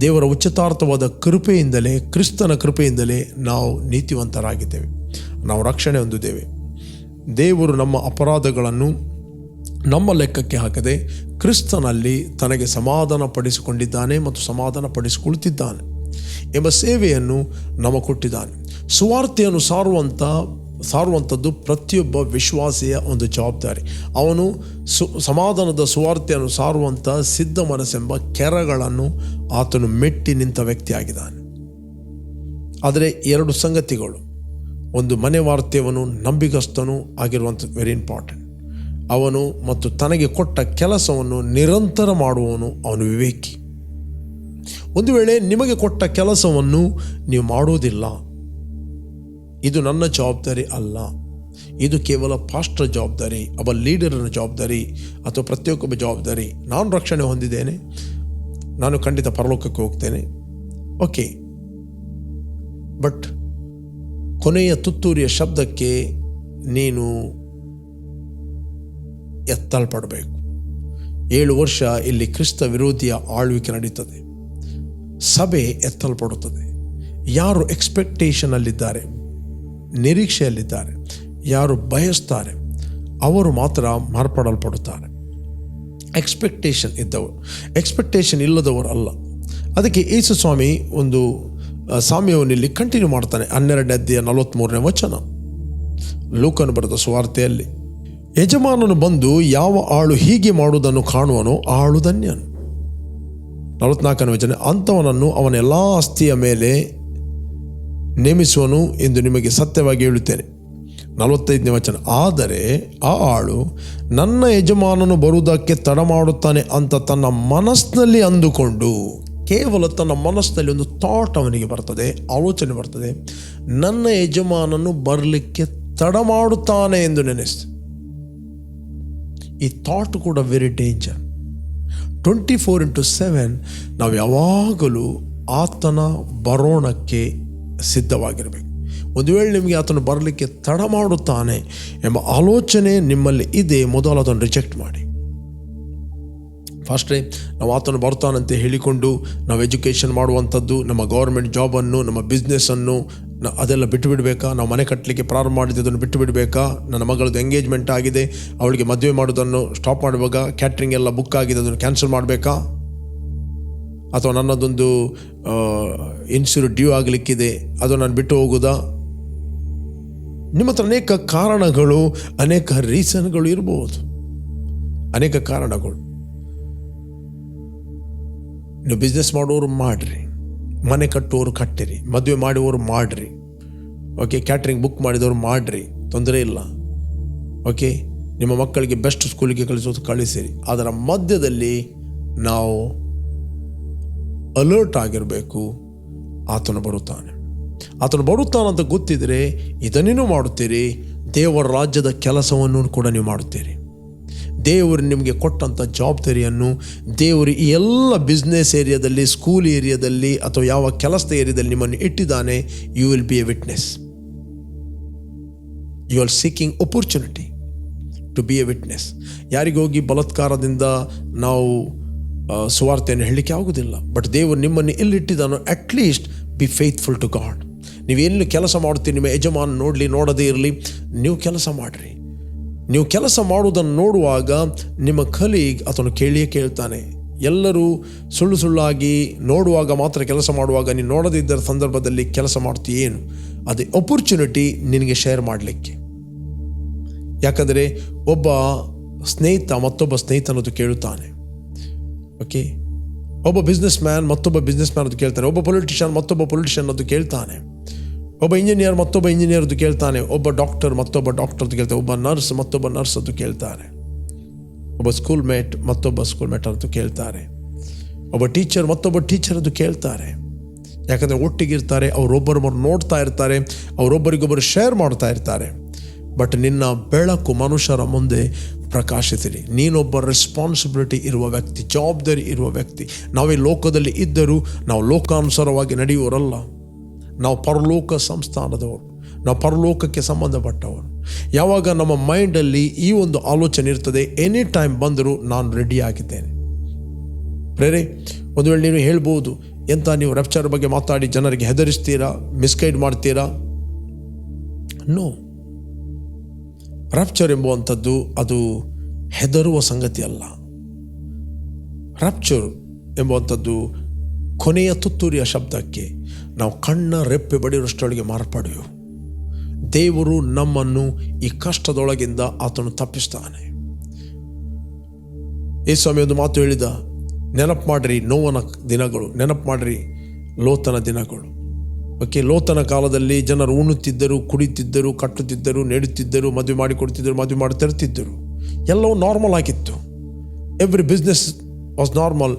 ದೇವರ ಉಚಿತಾರ್ಥವಾದ ಕೃಪೆಯಿಂದಲೇ, ಕ್ರಿಸ್ತನ ಕೃಪೆಯಿಂದಲೇ ನಾವು ನೀತಿವಂತರಾಗಿದ್ದೇವೆ. ನಾವು ರಕ್ಷಣೆ ಹೊಂದಿದ್ದೇವೆ. ದೇವರು ನಮ್ಮ ಅಪರಾಧಗಳನ್ನು ನಮ್ಮ ಲೆಕ್ಕಕ್ಕೆ ಹಾಕದೆ ಕ್ರಿಸ್ತನಲ್ಲಿ ತನಗೆ ಸಮಾಧಾನ ಪಡಿಸಿಕೊಂಡಿದ್ದಾನೆ ಮತ್ತು ಸಮಾಧಾನ ಪಡಿಸಿಕೊಳ್ತಿದ್ದಾನೆ ಎಂಬ ಸೇವೆಯನ್ನು ನಮ ಕೊಟ್ಟಿದ್ದಾನೆ ಸುವಾರ್ತೆಯನ್ನು ಸಾರುವಂಥ ಸಾರುವಂಥದ್ದು ಪ್ರತಿಯೊಬ್ಬ ವಿಶ್ವಾಸಿಯ ಒಂದು ಜವಾಬ್ದಾರಿ. ಅವನು ಸು, ಸಮಾಧಾನದ ಸುವಾರ್ತೆಯನ್ನು ಸಾರುವಂಥ ಸಿದ್ಧ ಮನಸ್ಸೆಂಬ ಕೆರಗಳನ್ನು ಆತನು ಮೆಟ್ಟಿ ನಿಂತ ವ್ಯಕ್ತಿಯಾಗಿದ್ದಾನೆ. ಆದರೆ ಎರಡು ಸಂಗತಿಗಳು. ಒಂದು ಮನೆ ವಾರ್ತೆಯವನು ನಂಬಿಗಸ್ತನು ಆಗಿರುವಂಥ ವೆರಿ ಇಂಪಾರ್ಟೆಂಟ್ ಅವನು ಮತ್ತು ತನಗೆ ಕೊಟ್ಟ ಕೆಲಸವನ್ನು ನಿರಂತರ ಮಾಡುವವನು ಅವನು ವಿವೇಕಿ. ಒಂದು ವೇಳೆ ನಿಮಗೆ ಕೊಟ್ಟ ಕೆಲಸವನ್ನು ನೀವು ಮಾಡುವುದಿಲ್ಲ ಇದು ನನ್ನ ಜವಾಬ್ದಾರಿ ಅಲ್ಲ. ಇದು ಕೇವಲ ಪಾಸ್ಟರ್ ಜವಾಬ್ದಾರಿ, ಒಬ್ಬ ಲೀಡರ್ನ ಜವಾಬ್ದಾರಿ ಅಥವಾ ಪ್ರತಿಯೊಬ್ಬ ಜವಾಬ್ದಾರಿ. ನಾನು ರಕ್ಷಣೆ ಹೊಂದಿದ್ದೇನೆ. ನಾನು ಖಂಡಿತ ಪರಲೋಕಕ್ಕೆ ಹೋಗ್ತೇನೆ. ಓಕೆ. ಬಟ್ ಕೊನೆಯ ತುತ್ತೂರಿಯ ಶಬ್ದಕ್ಕೆ ನೀನು ಎತ್ತಲ್ಪಡಬೇಕು. ಏಳು ವರ್ಷ ಇಲ್ಲಿ ಕ್ರಿಸ್ತ ವಿರೋಧಿಯ ಆಳ್ವಿಕೆ ನಡೀತದೆ. ಸಭೆ ಎತ್ತಲ್ಪಡುತ್ತದೆ. ಯಾರು ಎಕ್ಸ್ಪೆಕ್ಟೇಷನಲ್ಲಿದ್ದಾರೆ ನಿರೀಕ್ಷೆಯಲ್ಲಿದ್ದಾರೆ. ಯಾರು ಬಯಸ್ತಾರೆ ಅವರು ಮಾತ್ರ ಮಾರ್ಪಡಲ್ಪಡುತ್ತಾರೆ. ಎಕ್ಸ್ಪೆಕ್ಟೇಷನ್ ಇದ್ದವರು. ಎಕ್ಸ್ಪೆಕ್ಟೇಷನ್ ಇಲ್ಲದವರು ಅಲ್ಲ. ಅದಕ್ಕೆ ಯೇಸು ಸ್ವಾಮಿ ಒಂದು ಆ, ಸಾಮ್ಯವನ್ನು ಇಲ್ಲಿ ಕಂಟಿನ್ಯೂ ಮಾಡ್ತಾನೆ. ಹನ್ನೆರಡನೇ ಅಧ್ಯಾಯ ನಲವತ್ತ್ಮೂರನೇ ವಚನ. ಲೋಕನು ಬರೆದ ಸುವಾರ್ತೆಯಲ್ಲಿ ಯಜಮಾನನು ಬಂದು ಯಾವ ಆಳು ಹೀಗೆ ಮಾಡುವುದನ್ನು ಕಾಣುವನೋ ಆಳು ಧನ್ಯನು. ನಲವತ್ನಾಲ್ಕನೇ ವಚನ ಅಂಥವನನ್ನು ಅವನ ಎಲ್ಲ ಆಸ್ತಿಯ ಮೇಲೆ ನೇಮಿಸುವನು ಎಂದು ನಿಮಗೆ ಸತ್ಯವಾಗಿ ಹೇಳುತ್ತೇನೆ. ನಲವತ್ತೈದನೇ ವಚನ. ಆದರೆ ಆ ಆಳು, ನನ್ನ ಯಜಮಾನನು ಬರುವುದಕ್ಕೆ ತಡ ಮಾಡುತ್ತಾನೆ ಅಂತ ತನ್ನ ಮನಸ್ಸಿನಲ್ಲಿ ಅಂದುಕೊಂಡು, ಕೇವಲ ತನ್ನ ಮನಸ್ಸಿನಲ್ಲಿ ಒಂದು ಥಾಟ್ ಅವನಿಗೆ ಬರ್ತದೆ, ಆಲೋಚನೆ ಬರ್ತದೆ, ನನ್ನ ಯಜಮಾನನು ಬರಲಿಕ್ಕೆ ತಡ ಮಾಡುತ್ತಾನೆ ಎಂದು ನೆನೆಸ್ತು. ಈ ಥಾಟ್ ಕೂಡ very danger twenty four into seven ನಾವು ಯಾವಾಗಲೂ ಆತನ ಬರೋಣಕ್ಕೆ ಸಿದ್ಧವಾಗಿರಬೇಕು. ಒಂದು ವೇಳೆ ನಿಮಗೆ ಆತನು ಬರಲಿಕ್ಕೆ ತಡ ಮಾಡುತ್ತಾನೆ ಎಂಬ ಆಲೋಚನೆ ನಿಮ್ಮಲ್ಲಿ ಇದೆ, ಮೊದಲು ಅದನ್ನು ರಿಜೆಕ್ಟ್ ಮಾಡಿ. ಫಸ್ಟೇ ನಾವು ಆತನು ಬರ್ತಾನಂತೆ ಹೇಳಿಕೊಂಡು ನಾವು ಎಜುಕೇಷನ್ ಮಾಡುವಂಥದ್ದು, ನಮ್ಮ ಗೌರ್ಮೆಂಟ್ ಜಾಬನ್ನು ನಮ್ಮ ಬಿಸ್ನೆಸ್ಸನ್ನು ಅದೆಲ್ಲ ಬಿಟ್ಟು ಬಿಡಬೇಕಾ ನಾವು ಮನೆ ಕಟ್ಟಲಿಕ್ಕೆ ಪ್ರಾರಂಭ ಮಾಡಿದ್ದನ್ನು ಬಿಟ್ಟು ಬಿಡಬೇಕಾ ನನ್ನ ಮಗಳದ್ದು ಎಂಗೇಜ್ಮೆಂಟ್ ಆಗಿದೆ, ಅವಳಿಗೆ ಮದುವೆ ಮಾಡೋದನ್ನು ಸ್ಟಾಪ್ ಮಾಡುವಾಗ ಕ್ಯಾಟ್ರಿಂಗ್ ಎಲ್ಲ ಬುಕ್ ಆಗಿದೆ, ಅದನ್ನು ಕ್ಯಾನ್ಸಲ್ ಮಾಡಬೇಕಾ? ಅಥವಾ ನನ್ನದೊಂದು ಇನ್ಶೂರ್ ಡ್ಯೂ ಆಗಲಿಕ್ಕಿದೆ, ಅದು ನಾನು ಬಿಟ್ಟು ಹೋಗೋದಾ? ನಿಮ್ಮ ಹತ್ರ ಅನೇಕ ಕಾರಣಗಳು, ಅನೇಕ ರೀಸನ್ಗಳು ಇರ್ಬೋದು. ಅನೇಕ ಕಾರಣಗಳು. ನೀವು ಬಿಸ್ನೆಸ್ ಮಾಡೋರು ಮಾಡಿರಿ. ಮನೆ ಕಟ್ಟುವವರು ಕಟ್ಟಿರಿ. ಮದುವೆ ಮಾಡುವವರು ಮಾಡಿರಿ. ಓಕೆ ಕ್ಯಾಟ್ರಿಂಗ್ ಬುಕ್ ಮಾಡಿದವರು ಮಾಡಿರಿ. ತೊಂದರೆ ಇಲ್ಲ. ಓಕೆ ನಿಮ್ಮ ಮಕ್ಕಳಿಗೆ ಬೆಸ್ಟ್ ಸ್ಕೂಲಿಗೆ ಕಳಿಸೋದು ಕಳಿಸಿರಿ. ಅದರ ಮಧ್ಯದಲ್ಲಿ ನಾವು ಅಲರ್ಟ್ ಆಗಿರಬೇಕು. ಆತನು ಬರುತ್ತಾನೆ. ಆತನು ಬರುತ್ತಾನಂತ ಗೊತ್ತಿದ್ರೆ ಇದನ್ನೇನು ಮಾಡುತ್ತೀರಿ. ದೇವರ ರಾಜ್ಯದ ಕೆಲಸವನ್ನು ಕೂಡ ನೀವು ಮಾಡುತ್ತೀರಿ. ದೇವರು ನಿಮಗೆ ಕೊಟ್ಟಂಥ ಜವಾಬ್ದಾರಿಯನ್ನು ದೇವರು ಈ ಎಲ್ಲ ಬಿಸ್ನೆಸ್ ಏರಿಯಾದಲ್ಲಿ ಸ್ಕೂಲ್ ಏರಿಯಾದಲ್ಲಿ ಅಥವಾ ಯಾವ ಕೆಲಸದ ಏರಿಯಾದಲ್ಲಿ ನಿಮ್ಮನ್ನು ಇಟ್ಟಿದ್ದಾನೆ. You will be a witness you are seeking opportunity to be a witness ಯಾರಿಗೋಗಿ ಬಲಾತ್ಕಾರದಿಂದ ನಾವು ಸುವಾರ್ತೆಯನ್ನು ಹೇಳಲಿಕ್ಕೆ ಆಗೋದಿಲ್ಲ ಬಟ್ ದೇವರು ನಿಮ್ಮನ್ನು ಎಲ್ಲಿಟ್ಟಿದ್ದಾನೋ at least be faithful to God ನೀವೇನು ಕೆಲಸ ಮಾಡ್ತೀರಿ ನಿಮ್ಮ ಯಜಮಾನ ನೋಡಲಿ, ನೋಡದೇ ಇರಲಿ, ನೀವು ಕೆಲಸ ಮಾಡಿರಿ. ನೀವು ಕೆಲಸ ಮಾಡುವುದನ್ನು ನೋಡುವಾಗ ನಿಮ್ಮ ಕಲೀಗ್ ಅದನ್ನು ಕೇಳಿಯೇ ಕೇಳ್ತಾನೆ ಎಲ್ಲರೂ ಸುಳ್ಳು ಸುಳ್ಳಾಗಿ ನೋಡುವಾಗ ಮಾತ್ರ ಕೆಲಸ ಮಾಡುವಾಗ ನೀನು ನೋಡದಿದ್ದ ಸಂದರ್ಭದಲ್ಲಿ ಕೆಲಸ ಮಾಡ್ತೀಯೇನು? ಅದೇ ಅಪರ್ಚುನಿಟಿ ನಿನಗೆ ಶೇರ್ ಮಾಡಲಿಕ್ಕೆ. ಯಾಕಂದರೆ ಒಬ್ಬ ಸ್ನೇಹಿತ ಮತ್ತೊಬ್ಬ ಸ್ನೇಹಿತನದು ಕೇಳುತ್ತಾನೆ. ಓಕೆ ಒಬ್ಬ ಬಿಸ್ನೆಸ್ ಮ್ಯಾನ್ ಮತ್ತೊಬ್ಬ ಬಿಸ್ನೆಸ್ ಮ್ಯಾನ್ ಅದು ಕೇಳ್ತಾನೆ. ಒಬ್ಬ ಪೊಲಿಟಿಷಿಯನ್ ಮತ್ತೊಬ್ಬ ಪೊಲಿಟಿಷಿಯನ್ ಅದು ಕೇಳ್ತಾನೆ. ಒಬ್ಬ ಇಂಜಿನಿಯರ್ ಮತ್ತೊಬ್ಬ ಇಂಜಿನಿಯರ್ ಅದು ಕೇಳ್ತಾನೆ. ಒಬ್ಬ ಡಾಕ್ಟರ್ ಮತ್ತೊಬ್ಬ ಡಾಕ್ಟರ್ ಅದು ಕೇಳ್ತಾನೆ. ಒಬ್ಬ ನರ್ಸ್ ಮತ್ತೊಬ್ಬ ನರ್ಸ್ ಅದು ಕೇಳ್ತಾರೆ ಒಬ್ಬ ಸ್ಕೂಲ್ ಮೇಟ್ ಮತ್ತೊಬ್ಬ ಸ್ಕೂಲ್ ಮೇಟ್ ಅದು ಕೇಳ್ತಾರೆ. ಒಬ್ಬ ಟೀಚರ್ ಮತ್ತೊಬ್ಬ ಟೀಚರ್ ಅದು ಕೇಳ್ತಾರೆ. ಯಾಕಂದರೆ ಒಟ್ಟಿಗಿರ್ತಾರೆ, ಅವರೊಬ್ಬರೊಬ್ಬರು ನೋಡ್ತಾ ಇರ್ತಾರೆ, ಅವರೊಬ್ಬರಿಗೊಬ್ಬರು ಶೇರ್ ಮಾಡ್ತಾ ಇರ್ತಾರೆ. ಬಟ್ ನಿನ್ನ ಬೆಳಕು ಮನುಷ್ಯರ ಮುಂದೆ ಪ್ರಕಾಶಿಸಿರಿ. ನೀನೊಬ್ಬ ರೆಸ್ಪಾನ್ಸಿಬಿಲಿಟಿ ಇರುವ ವ್ಯಕ್ತಿ, ಜವಾಬ್ದಾರಿ ಇರುವ ವ್ಯಕ್ತಿ. ನಾವೇ ಲೋಕದಲ್ಲಿ ಇದ್ದರೂ ನಾವು ಲೋಕಾನುಸಾರವಾಗಿ ನಡೆಯುವರಲ್ಲ ನಾವು ಪರಲೋಕ ಸಂಸ್ಥಾನದವರು. ನಾವು ಪರಲೋಕಕ್ಕೆ ಸಂಬಂಧಪಟ್ಟವರು. ಯಾವಾಗ ನಮ್ಮ ಮೈಂಡಲ್ಲಿ ಈ ಒಂದು ಆಲೋಚನೆ ಇರ್ತದೆ ಎನಿ ಟೈಮ್ ಬಂದರೂ ನಾನು ರೆಡಿ ಆಗಿದ್ದೇನೆ. ಪ್ರೇರೆ, ಒಂದು ವೇಳೆ ನೀವು ಹೇಳ್ಬೋದು ಎಂತ ನೀವು ರೆಪ್ಚರ್ ಬಗ್ಗೆ ಮಾತಾಡಿ, ಜನರಿಗೆ ಹೆದರಿಸ್ತೀರಾ ಮಿಸ್ಗೈಡ್ ಮಾಡ್ತೀರಾ? ನೋ ರಪ್ಚರ್ ಎಂಬುವಂಥದ್ದು ಅದು ಹೆದರುವ ಸಂಗತಿ ಅಲ್ಲ. ರಾಪ್ಚರ್ ಎಂಬುವಂಥದ್ದು ಕೊನೆಯ ತುತ್ತೂರಿಯ ಶಬ್ದಕ್ಕೆ ನಾವು ಕಣ್ಣ ರೆಪ್ಪೆ ಬಡಿಯುವಷ್ಟೊಳಗೆ ಮಾರ್ಪಡೆಯು. ದೇವರು ನಮ್ಮನ್ನು ಈ ಕಷ್ಟದೊಳಗಿಂದ ಆತನು ತಪ್ಪಿಸ್ತಾನೆ. ಈ ಸ್ವಾಮಿ ಒಂದು ಮಾತು ಹೇಳಿದ, ನೆನಪು ಮಾಡ್ರಿ ನೋವನ ದಿನಗಳು, ನೆನಪು ಮಾಡ್ರಿ ಲೋತನ ದಿನಗಳು. ಓಕೆ, ಲೋತನ ಕಾಲದಲ್ಲಿ ಜನರು ಉಣ್ಣುತ್ತಿದ್ದರು, ಕುಡಿತಿದ್ದರು, ಕಟ್ಟುತ್ತಿದ್ದರು, ನೆಡುತ್ತಿದ್ದರು, ಮದುವೆ ಮಾಡಿಕೊಡ್ತಿದ್ದರು, ಮದುವೆ ಮಾಡಿ ತರುತ್ತಿದ್ದರು ಎಲ್ಲವೂ ನಾರ್ಮಲ್ ಆಗಿತ್ತು. ಎವ್ರಿ ಬಿಸ್ನೆಸ್ ವಾಸ್ ನಾರ್ಮಲ್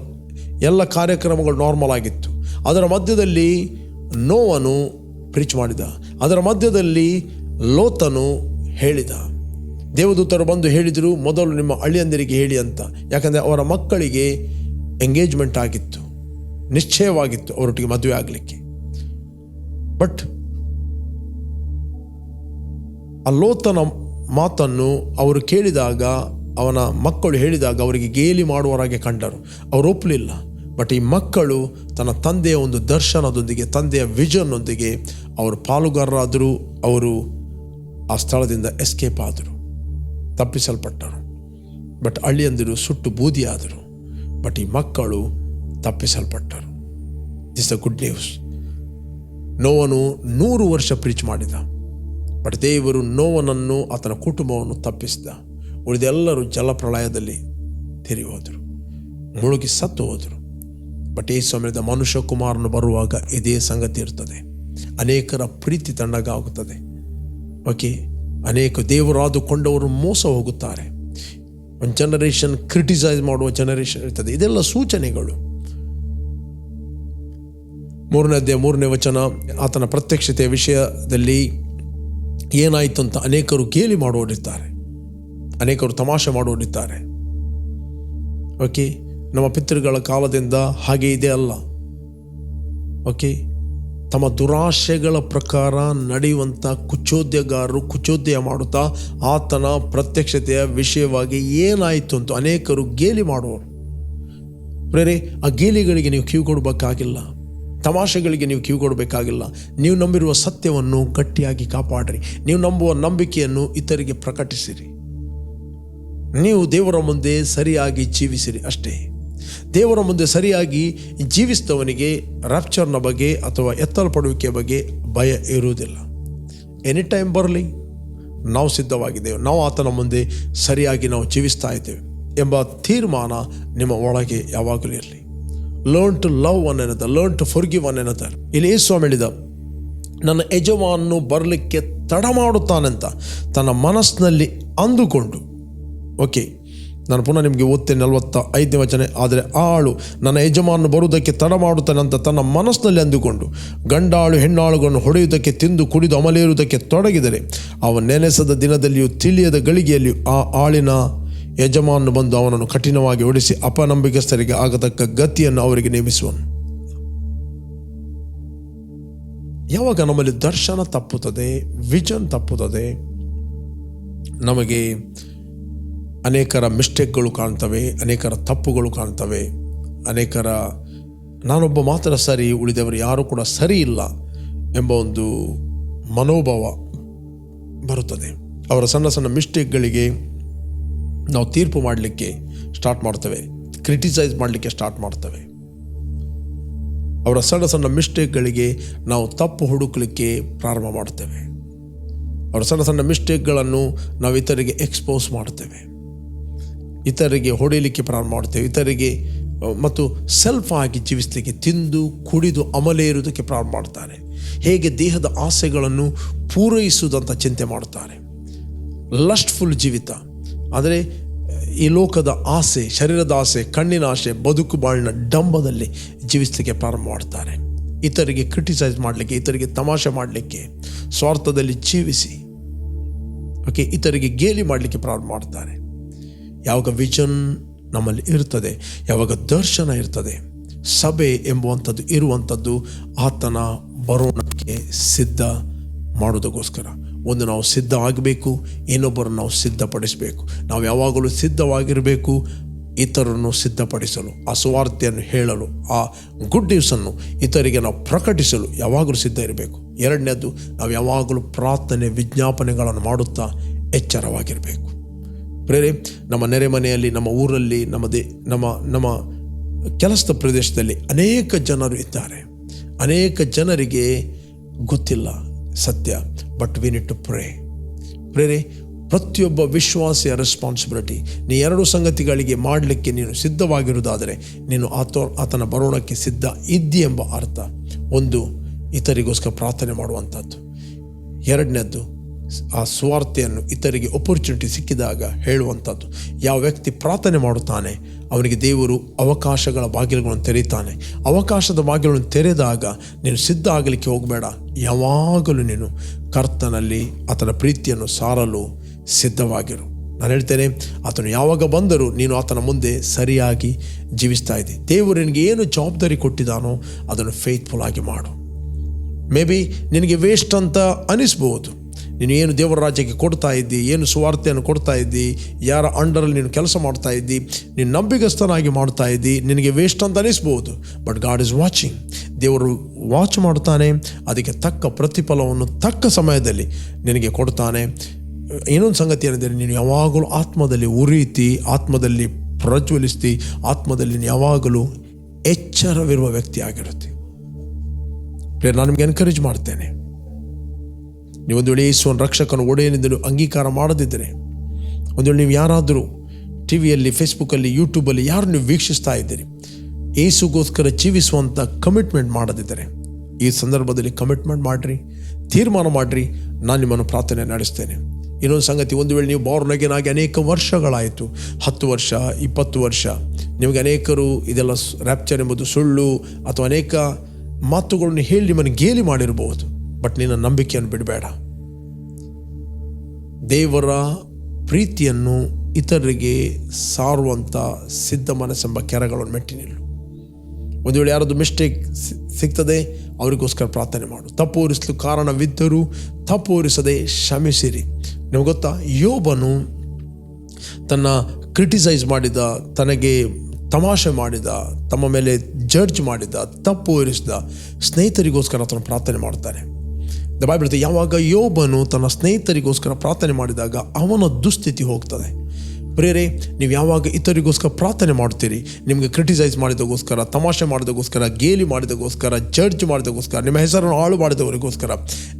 ಎಲ್ಲ ಕಾರ್ಯಕ್ರಮಗಳು ನಾರ್ಮಲ್ ಆಗಿತ್ತು. ಅದರ ಮಧ್ಯದಲ್ಲಿ ನೋವನ್ನು ಪ್ರೀಚ್ ಮಾಡಿದ. ಅದರ ಮಧ್ಯದಲ್ಲಿ ಲೋತನು ಹೇಳಿದ. ದೇವದೂತರು ಬಂದು ಹೇಳಿದರು, ಮೊದಲು ನಿಮ್ಮ ಅಳಿಯಂದಿರಿಗೆ ಹೇಳಿ ಅಂತ. ಯಾಕಂದರೆ ಅವರ ಮಕ್ಕಳಿಗೆ ಎಂಗೇಜ್ಮೆಂಟ್ ಆಗಿತ್ತು. ನಿಶ್ಚಯವಾಗಿತ್ತು ಅವರೊಟ್ಟಿಗೆ ಮದುವೆ ಆಗಲಿಕ್ಕೆ. ಬಟ್ ಆ ಲೋತನ ಮಾತನ್ನು ಅವರು ಕೇಳಿದಾಗ, ಅವನ ಮಕ್ಕಳು ಹೇಳಿದಾಗ ಅವರಿಗೆ ಗೇಲಿ ಮಾಡುವವರಾಗೆ ಕಂಡರು. ಅವರು ಒಪ್ಪಲಿಲ್ಲ. ಬಟ್ ಈ ಮಕ್ಕಳು ತನ್ನ ತಂದೆಯ ಒಂದು ದರ್ಶನದೊಂದಿಗೆ, ತಂದೆಯ ವಿಜನ್ನೊಂದಿಗೆ ಅವರು ಪಾಲುಗಾರರಾದರೂ. ಅವರು ಆ ಸ್ಥಳದಿಂದ ಎಸ್ಕೇಪ್ ಆದರು. ತಪ್ಪಿಸಲ್ಪಟ್ಟರು. ಬಟ್ ಹಳ್ಳಿಯಂದಿರು ಸುಟ್ಟು ಬೂದಿಯಾದರು. ಬಟ್ ಈ ಮಕ್ಕಳು ತಪ್ಪಿಸಲ್ಪಟ್ಟರು. ದಿಸ್ ಅ ಗುಡ್ ನ್ಯೂಸ್ ನೋವನು ನೂರು ವರ್ಷ ಪ್ರೀಚ್ ಮಾಡಿದ. ಬಟ್ ದೇವರು ನೋವನನ್ನು ಆತನ ಕುಟುಂಬವನ್ನು ತಪ್ಪಿಸಿದ. ಉಳಿದೆಲ್ಲರೂ ಜಲಪ್ರಳಯದಲ್ಲಿ ತೆರಿ ಹೋದರು ಮುಳುಗಿ ಸತ್ತು ಹೋದರು. ಬಟ್ ಈ ಸಮಯದ ಮನುಷ್ಯ ಕುಮಾರನು ಬರುವಾಗ ಇದೇ ಸಂಗತಿ ಇರ್ತದೆ. ಅನೇಕರ ಪ್ರೀತಿ ತಣ್ಣಗಾಗುತ್ತದೆ. ಓಕೆ, ಅನೇಕ ದೇವರಾದುಕೊಂಡವರು ಮೋಸ ಹೋಗುತ್ತಾರೆ. ಒಂದು ಜನರೇಷನ್ ಕ್ರಿಟಿಸೈಸ್ ಮಾಡುವ ಜನರೇಷನ್ ಇರ್ತದೆ. ಇದೆಲ್ಲ ಸೂಚನೆಗಳು. ಮೂರನೇ ಅಧ್ಯಾಯ ಮೂರನೇ ವಚನ, ಆತನ ಪ್ರತ್ಯಕ್ಷತೆಯ ವಿಷಯದಲ್ಲಿ ಏನಾಯಿತು ಅಂತ ಅನೇಕರು ಗೇಲಿ ಮಾಡುವವರಿದ್ದಾರೆ. ಅನೇಕರು ತಮಾಷೆ ಮಾಡುವವರಿದ್ದಾರೆ. ಓಕೆ ನಮ್ಮ ಪಿತೃಗಳ ಕಾಲದಿಂದ ಹಾಗೆ ಇದೆ ಅಲ್ಲ. ಓಕೆ ತಮ್ಮ ದುರಾಶೆಗಳ ಪ್ರಕಾರ ನಡೆಯುವಂಥ ಕುಚೋದ್ಯಗಾರರು ಕುಚೋದ್ಯ ಮಾಡುತ್ತಾ ಆತನ ಪ್ರತ್ಯಕ್ಷತೆಯ ವಿಷಯವಾಗಿ ಏನಾಯಿತು ಅಂತ ಅನೇಕರು ಗೇಲಿ ಮಾಡುವರು ಪ್ರೇರೆ, ಆ ಗೇಲಿಗಳಿಗೆ ನೀವು ಕಿವಿ ಕೊಡಬೇಕಾಗಿಲ್ಲ. ತಮಾಷೆಗಳಿಗೆ ನೀವು ಕಿವಿ ಕೊಡಬೇಕಾಗಿಲ್ಲ. ನೀವು ನಂಬಿರುವ ಸತ್ಯವನ್ನು ಗಟ್ಟಿಯಾಗಿ ಕಾಪಾಡ್ರಿ. ನೀವು ನಂಬುವ ನಂಬಿಕೆಯನ್ನು ಇತರಿಗೆ ಪ್ರಕಟಿಸಿರಿ. ನೀವು ದೇವರ ಮುಂದೆ ಸರಿಯಾಗಿ ಜೀವಿಸಿರಿ ಅಷ್ಟೇ. ದೇವರ ಮುಂದೆ ಸರಿಯಾಗಿ ಜೀವಿಸಿದವನಿಗೆ ರ್ಯಾಪ್ಚರ್ನ ಬಗ್ಗೆ ಅಥವಾ ಎತ್ತಲ್ಪಡುವಿಕೆಯ ಬಗ್ಗೆ ಭಯ ಇರುವುದಿಲ್ಲ. ಎನಿ ಟೈಮ್ ಬರಲಿ, ನಾವು ಸಿದ್ಧವಾಗಿದ್ದೇವೆ. ನಾವು ಆತನ ಮುಂದೆ ಸರಿಯಾಗಿ ನಾವು ಜೀವಿಸ್ತಾ ಇದ್ದೇವೆ ಎಂಬ ತೀರ್ಮಾನ ನಿಮ್ಮ ಒಳಗೆ ಯಾವಾಗಲೂ ಇರಲಿ. Learn to love one another learn to forgive one another ಇಲ್ಲಿ ಯೇಸು ಹೇಳಿದ, ನನ್ನ ಯಜಮಾನನು ಬರಲಿಕ್ಕೆ ತಡ ಮಾಡುತ್ತಾನಂತ ತನ್ನ ಮನಸ್ಸಿನಲ್ಲಿ ಅಂದುಕೊಂಡು. ಓಕೆ ನಾನು ಪುನಃ ನಿಮಗೆ ಓದ್ತೇನೆ ನಲವತ್ತ ಐದನೇ ವಚನೆ, ಆದರೆ ಆಳು ನನ್ನ ಯಜಮಾನನು ಬರುವುದಕ್ಕೆ ತಡ ಮಾಡುತ್ತಾನೆ ಅಂತ ತನ್ನ ಮನಸ್ಸಿನಲ್ಲಿ ಅಂದುಕೊಂಡು, ಗಂಡಾಳು ಹೆಣ್ಣಾಳುಗಳನ್ನು ಹೊಡೆಯುವುದಕ್ಕೆ ತಿಂದು ಕುಡಿದು ಅಮಲೇರುವುದಕ್ಕೆ ತೊಡಗಿದರೆ, ಅವನು ನೆನೆಸದ ದಿನದಲ್ಲಿಯೂ ತಿಳಿಯದ ಗಳಿಗೆಯಲ್ಲಿಯೂ ಆ ಆಳಿನ ಯಜಮಾನನು ಬಂದು ಅವನನ್ನು ಕಠಿಣವಾಗಿ ಓಡಿಸಿ ಅಪನಂಬಿಕಸ್ಥರಿಗೆ ಆಗತಕ್ಕ ಗತಿಯನ್ನು ಅವರಿಗೆ ನೇಮಿಸುವನು. ಯಾವಾಗ ನಮ್ಮಲ್ಲಿ ದರ್ಶನ ತಪ್ಪುತ್ತದೆ, ವಿಜನ್ ತಪ್ಪುತ್ತದೆ, ನಮಗೆ ಅನೇಕರ ಮಿಸ್ಟೇಕ್ಗಳು ಕಾಣ್ತವೆ, ಅನೇಕರ ತಪ್ಪುಗಳು ಕಾಣ್ತವೆ, ಅನೇಕರ ನಾನೊಬ್ಬ ಮಾತ್ರ ಸರಿ ಉಳಿದವರು ಯಾರೂ ಕೂಡ ಸರಿ ಇಲ್ಲ ಎಂಬ ಒಂದು ಮನೋಭಾವ ಬರುತ್ತದೆ. ಅವರ ಸಣ್ಣ ಸಣ್ಣ ಮಿಸ್ಟೇಕ್ಗಳಿಗೆ ನಾವು ತೀರ್ಪು ಮಾಡಲಿಕ್ಕೆ ಸ್ಟಾರ್ಟ್ ಮಾಡ್ತೇವೆ ಕ್ರಿಟಿಸೈಸ್ ಮಾಡಲಿಕ್ಕೆ ಸ್ಟಾರ್ಟ್ ಮಾಡ್ತೇವೆ. ಅವರ ಸಣ್ಣ ಸಣ್ಣ ಮಿಸ್ಟೇಕ್ಗಳಿಗೆ ನಾವು ತಪ್ಪು ಹುಡುಕಲಿಕ್ಕೆ ಪ್ರಾರಂಭ ಮಾಡ್ತೇವೆ. ಅವರ ಸಣ್ಣ ಸಣ್ಣ ಮಿಸ್ಟೇಕ್ಗಳನ್ನು ನಾವು ಇತರಿಗೆ ಎಕ್ಸ್ಪೋಸ್ ಮಾಡ್ತೇವೆ. ಇತರಿಗೆ ಹೊಡೆಯಲಿಕ್ಕೆ ಪ್ರಾರಂಭ ಮಾಡ್ತೇವೆ. ಇತರಿಗೆ, ಮತ್ತು ಸೆಲ್ಫ್ ಆಗಿ ಜೀವಿಸಲಿಕ್ಕೆ, ತಿಂದು, ಕುಡಿದು ಅಮಲೇರುವುದಕ್ಕೆ ಪ್ರಾರಂಭ ಮಾಡ್ತಾರೆ. ಹೇಗೆ ದೇಹದ ಆಸೆಗಳನ್ನು ಪೂರೈಸುವುದಂತ ಚಿಂತೆ ಮಾಡುತ್ತಾರೆ ಲಸ್ಟ್ಫುಲ್ ಜೀವಿತ. ಆದರೆ, ಈ ಲೋಕದ ಆಸೆ, ಶರೀರದ ಆಸೆ, ಕಣ್ಣಿನ ಆಸೆ, ಬದುಕು ಬಾಳಿನ ಡಂಬದಲ್ಲಿ ಜೀವಿಸಲಿಕ್ಕೆ ಪ್ರಾರಂಭ ಮಾಡ್ತಾರೆ. ಇತರಿಗೆ ಕ್ರಿಟಿಸೈಸ್ ಮಾಡಲಿಕ್ಕೆ, ಇತರಿಗೆ ತಮಾಷೆ ಮಾಡಲಿಕ್ಕೆ, ಸ್ವಾರ್ಥದಲ್ಲಿ ಜೀವಿಸಿ, ಓಕೆ, ಇತರಿಗೆ ಗೇಲಿ ಮಾಡಲಿಕ್ಕೆ ಪ್ರಾರಂಭ ಮಾಡ್ತಾರೆ. ಯಾವಾಗ ವಿಜನ್ ನಮ್ಮಲ್ಲಿ ಇರ್ತದೆ, ಯಾವಾಗ ದರ್ಶನ ಇರ್ತದೆ, ಸಭೆ ಎಂಬುವಂಥದ್ದು ಇರುವಂಥದ್ದು ಆತನ ಬರೋಣಕ್ಕೆ ಸಿದ್ಧ ಮಾಡೋದಕ್ಕೋಸ್ಕರ ಒಂದು ನಾವು ಸಿದ್ಧ ಆಗಬೇಕು ಇನ್ನೊಬ್ಬರನ್ನು ನಾವು ಸಿದ್ಧಪಡಿಸಬೇಕು. ನಾವು ಯಾವಾಗಲೂ ಸಿದ್ಧವಾಗಿರಬೇಕು ಇತರನ್ನು ಸಿದ್ಧಪಡಿಸಲು, ಆ ಸುವಾರ್ತೆಯನ್ನು ಹೇಳಲು, ಆ ಗುಡ್ ನ್ಯೂಸನ್ನು ಇತರಿಗೆ ನಾವು ಪ್ರಕಟಿಸಲು ಯಾವಾಗಲೂ ಸಿದ್ಧ ಇರಬೇಕು. ಎರಡನೇದು, ನಾವು ಯಾವಾಗಲೂ ಪ್ರಾರ್ಥನೆ, ವಿಜ್ಞಾಪನೆಗಳನ್ನು ಮಾಡುತ್ತಾ ಎಚ್ಚರವಾಗಿರಬೇಕು. ಪ್ರೇರೆ ನಮ್ಮ ನೆರೆಮನೆಯಲ್ಲಿ ನಮ್ಮ ಊರಲ್ಲಿ, ನಮ್ಮ ದೇ, ನಮ್ಮ ನಮ್ಮ ಕೆಲಸದ ಪ್ರದೇಶದಲ್ಲಿ ಅನೇಕ ಜನರು ಇದ್ದಾರೆ. ಅನೇಕ ಜನರಿಗೆ ಗೊತ್ತಿಲ್ಲ ಸತ್ಯ. But we need to pray prayer, ಪ್ರತಿಯೊಬ್ಬ ವಿಶ್ವಾಸಿಯ ರೆಸ್ಪಾನ್ಸಿಬಿಲಿಟಿ ನೀ ಎರಡು ಸಂಗತಿಗಳಿಗೆ ಮಾಡಲಿಕ್ಕೆ ನೀನು ಸಿದ್ಧವಾಗಿರುವುದಾದರೆ ನೀನು ಆತೋ, ಆತನ ಬರೋಣಕ್ಕೆ ಸಿದ್ಧ ಇದ್ದಿ ಎಂಬ ಅರ್ಥ. ಒಂದು, ಇತರಿಗೋಸ್ಕರ ಪ್ರಾರ್ಥನೆ ಮಾಡುವಂಥದ್ದು. ಎರಡನೇದ್ದು, ಆ ಸ್ವಾರ್ಥೆಯನ್ನು ಇತರಿಗೆ ಒಪರ್ಚುನಿಟಿ ಸಿಕ್ಕಿದಾಗ ಹೇಳುವಂಥದ್ದು. ಯಾವ ವ್ಯಕ್ತಿ ಪ್ರಾರ್ಥನೆ ಮಾಡುತ್ತಾನೆ, ಅವನಿಗೆ ದೇವರು ಅವಕಾಶಗಳ ಬಾಗಿಲುಗಳನ್ನು ತೆರೀತಾನೆ ಅವಕಾಶದ ಬಾಗಿಲುಗಳನ್ನು ತೆರೆದಾಗ ನೀನು ಸಿದ್ಧ ಆಗಲಿಕ್ಕೆ ಹೋಗಬೇಡ. ಯಾವಾಗಲೂ ನೀನು ಕರ್ತನಲ್ಲಿ ಆತನ ಪ್ರೀತಿಯನ್ನು ಸಾರಲು ಸಿದ್ಧವಾಗಿರು. ನಾನು ಹೇಳ್ತೇನೆ, ಆತನು ಯಾವಾಗ ಬಂದರೂ ನೀನು ಆತನ ಮುಂದೆ ಸರಿಯಾಗಿ ಜೀವಿಸ್ತಾ ಇದ್ದೆ. ದೇವರು ನಿನಗೆ ಏನು ಜವಾಬ್ದಾರಿ ಕೊಟ್ಟಿದ್ದಾನೋ ಅದನ್ನು ಫೇತ್ಫುಲ್ ಆಗಿ ಮಾಡು. ಮೇ ಬಿ ನಿನಗೆ ವೇಸ್ಟ್ ಅಂತ ಅನಿಸ್ಬೋದು. ನೀನು ಏನು ದೇವರ ರಾಜ್ಯಕ್ಕೆ ಕೊಡ್ತಾ ಇದ್ದಿ? ಏನು ಸುವಾರ್ತೆಯನ್ನು ಕೊಡ್ತಾ ಇದ್ದಿ? ಯಾರ ಅಂಡರಲ್ಲಿ ನೀನು ಕೆಲಸ ಮಾಡ್ತಾ ಇದ್ದಿ? ನೀನು ನಂಬಿಗಸ್ತನಾಗಿ ಮಾಡ್ತಾ ಇದ್ದಿ? ನಿನಗೆ ವೇಸ್ಟ್ ಅಂತ ಅನಿಸ್ಬೋದು. ಬಟ್ ಗಾಡ್ ಇಸ್ ವಾಚಿಂಗ್ ದೇವರು ವಾಚ್ ಮಾಡ್ತಾನೆ. ಅದಕ್ಕೆ ತಕ್ಕ ಪ್ರತಿಫಲವನ್ನು ತಕ್ಕ ಸಮಯದಲ್ಲಿ ನಿನಗೆ ಕೊಡ್ತಾನೆ. ಇನ್ನೊಂದು ಸಂಗತಿ ಏನಂದರೆ, ನೀನು ಯಾವಾಗಲೂ ಆತ್ಮದಲ್ಲಿ ಉರಿತಿ, ಆತ್ಮದಲ್ಲಿ ಪ್ರಜ್ವಲಿಸ್ತಿ, ಆತ್ಮದಲ್ಲಿ ನೀನು ಯಾವಾಗಲೂ ಎಚ್ಚರವಿರುವ ವ್ಯಕ್ತಿ ಆಗಿರುತ್ತೆ ನಾನು ನಿಮಗೆ ಎನ್ಕರೇಜ್ ಮಾಡ್ತೇನೆ. ನೀವೊಂದು ವೇಳೆ ಯೇಸುವನ್ನು ರಕ್ಷಕನ ಒಡೆಯನೆಂದು ಅಂಗೀಕಾರ ಮಾಡದಿದ್ದರೆ, ಒಂದು ವೇಳೆ ನೀವು ಯಾರಾದರೂ ಟಿ ವಿಯಲ್ಲಿ ಫೇಸ್ಬುಕ್ಕಲ್ಲಿ, ಯೂಟ್ಯೂಬಲ್ಲಿ ಯಾರು ನೀವು ವೀಕ್ಷಿಸ್ತಾ ಇದ್ದೀರಿ ಏಸುಗೋಸ್ಕರ ಜೀವಿಸುವಂಥ ಕಮಿಟ್ಮೆಂಟ್ ಮಾಡದಿದ್ದರೆ, ಈ ಸಂದರ್ಭದಲ್ಲಿ ಕಮಿಟ್ಮೆಂಟ್ ಮಾಡಿರಿ, ತೀರ್ಮಾನ ಮಾಡಿರಿ, ನಾನು ನಿಮ್ಮನ್ನು ಪ್ರಾರ್ಥನೆ ನಡೆಸ್ತೇನೆ. ಇನ್ನೊಂದು ಸಂಗತಿ, ಒಂದು ವೇಳೆ ನೀವು ಬಾರ್ನಗೇನಾಗಿ ಅನೇಕ ವರ್ಷಗಳಾಯಿತು, ಹತ್ತು ವರ್ಷ, ಇಪ್ಪತ್ತು ವರ್ಷ, ನಿಮಗೆ ಅನೇಕರು ಇದೆಲ್ಲ ರ್ಯಾಪ್ಚರ್ ಎಂಬುದು ಸುಳ್ಳು ಅಥವಾ ಅನೇಕ ಮಾತುಗಳನ್ನು ಹೇಳಿ ನಿಮ್ಮನ್ನು ಗೇಲಿ ಮಾಡಿರಬಹುದು. ಬಟ್ ನಿನ್ನ ನಂಬಿಕೆಯನ್ನು ಬಿಡಬೇಡ. ದೇವರ ಪ್ರೀತಿಯನ್ನು ಇತರರಿಗೆ ಸಾರುವಂಥ ಸಿದ್ಧ ಮನಸ್ಸೆಂಬ ಕೆರೆಗಳನ್ನು ಮೆಟ್ಟಿ ನಿಲ್ಲು. ಒಂದು ವೇಳೆ ಯಾರದ್ದು ಮಿಸ್ಟೇಕ್ ಸಿಗ್ತದೆ, ಅವರಿಗೋಸ್ಕರ ಪ್ರಾರ್ಥನೆ ಮಾಡು. ತಪ್ಪು ಹೊರಿಸಲು ಕಾರಣವಿದ್ದರೂ ತಪ್ಪು ಹೊರಿಸದೆ ಕ್ಷಮಿಸಿರಿ ನಿಮ್ಗೆ ಗೊತ್ತಾ? ಯೋಬನು ತನ್ನ ಕ್ರಿಟಿಸೈಸ್ ಮಾಡಿದ, ತನಗೆ ತಮಾಷೆ ಮಾಡಿದ, ತಮ್ಮ ಮೇಲೆ ಜಡ್ಜ್ ಮಾಡಿದ ತಪ್ಪು ಹೊರಿಸಿದ ಸ್ನೇಹಿತರಿಗೋಸ್ಕರ ಆತನು ಪ್ರಾರ್ಥನೆ ಮಾಡ್ತಾನೆ. ದ ಹೇಳ್ತದೆ, ಯಾವಾಗ ಯೋಬನು ತನ್ನ ಸ್ನೇಹಿತರಿಗೋಸ್ಕರ ಪ್ರಾರ್ಥನೆ ಮಾಡಿದಾಗ ಅವನ ದುಸ್ಥಿತಿ ಹೋಗ್ತದೆ. ಪ್ರೇರೆ ನೀವು ಯಾವಾಗ ಇತರಿಗೋಸ್ಕರ ಪ್ರಾರ್ಥನೆ ಮಾಡ್ತೀರಿ ನಿಮಗೆ ಕ್ರಿಟಿಸೈಸ್ ಮಾಡಿದಗೋಸ್ಕರ ತಮಾಷೆ ಮಾಡಿದಗೋಸ್ಕರ ಗೇಲಿ ಮಾಡಿದಗೋಸ್ಕರ ಜಡ್ಜ್ ಮಾಡಿದಗೋಸ್ಕರ ನಿಮ್ಮ ಹೆಸರನ್ನು ಹಾಳು ಮಾಡಿದವರಿಗೋಸ್ಕರ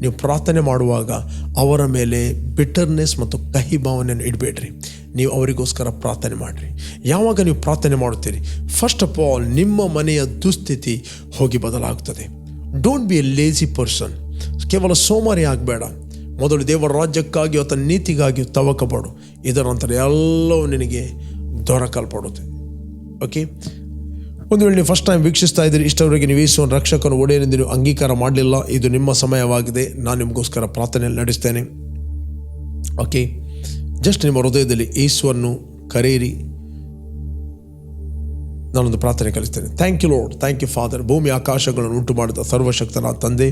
ನೀವು ಪ್ರಾರ್ಥನೆ ಮಾಡುವಾಗ ಅವರ ಮೇಲೆ ಬಿಟರ್ನೆಸ್ ಮತ್ತು ಕಹಿ ಭಾವನೆಯನ್ನು ಇಡಬೇಡ್ರಿ. ನೀವು ಅವರಿಗೋಸ್ಕರ ಪ್ರಾರ್ಥನೆ ಮಾಡಿರಿ. ಯಾವಾಗ ನೀವು ಪ್ರಾರ್ಥನೆ ಮಾಡುತ್ತೀರಿ? ಫಸ್ಟ್ ಆಫ್ ಆಲ್ ನಿಮ್ಮ ಮನೆಯ ದುಸ್ಥಿತಿ ಹೋಗಿ ಬದಲಾಗುತ್ತದೆ don't be a lazy person ಕೇವಲ ಸೋಮಾರಿ ಆಗಬೇಡ. ಮೊದಲು ದೇವರ ರಾಜ್ಯಕ್ಕಾಗಿ ಆತನ ನೀತಿಗಾಗಿ ತವಕಪಡು. ಇದರ ನಂತರ ಎಲ್ಲವೂ ನಿನಗೆ ದೊರಕಲ್ಪಡುತ್ತೆ. ಓಕೆ ಒಂದು ವೇಳೆ ನೀವು ಫಸ್ಟ್ ಟೈಮ್ ವೀಕ್ಷಿಸ್ತಾ ಇದ್ದೀರಿ ಇಷ್ಟವರೆಗೆ ನೀವು ಯೇಸುವನ್ನು ರಕ್ಷಕನು ಒಡೆಯನೆಂದು ನೀವು ಅಂಗೀಕಾರ ಮಾಡಲಿಲ್ಲ, ಇದು ನಿಮ್ಮ ಸಮಯವಾಗಿದೆ. ನಾನು ನಿಮಗೋಸ್ಕರ ಪ್ರಾರ್ಥನೆ ನಡೆಸ್ತೇನೆ. ಓಕೆ ಜಸ್ಟ್ ನಿಮ್ಮ ಹೃದಯದಲ್ಲಿ ಯೇಸುವನ್ನು ಕರೆಯಿರಿ. ನಾನೊಂದು ಪ್ರಾರ್ಥನೆ ಕಲಿಸ್ತೇನೆ. Thank you Lord thank you father ಭೂಮಿ ಆಕಾಶಗಳನ್ನು ಉಂಟು ಮಾಡಿದ ಸರ್ವಶಕ್ತನ ತಂದೆ,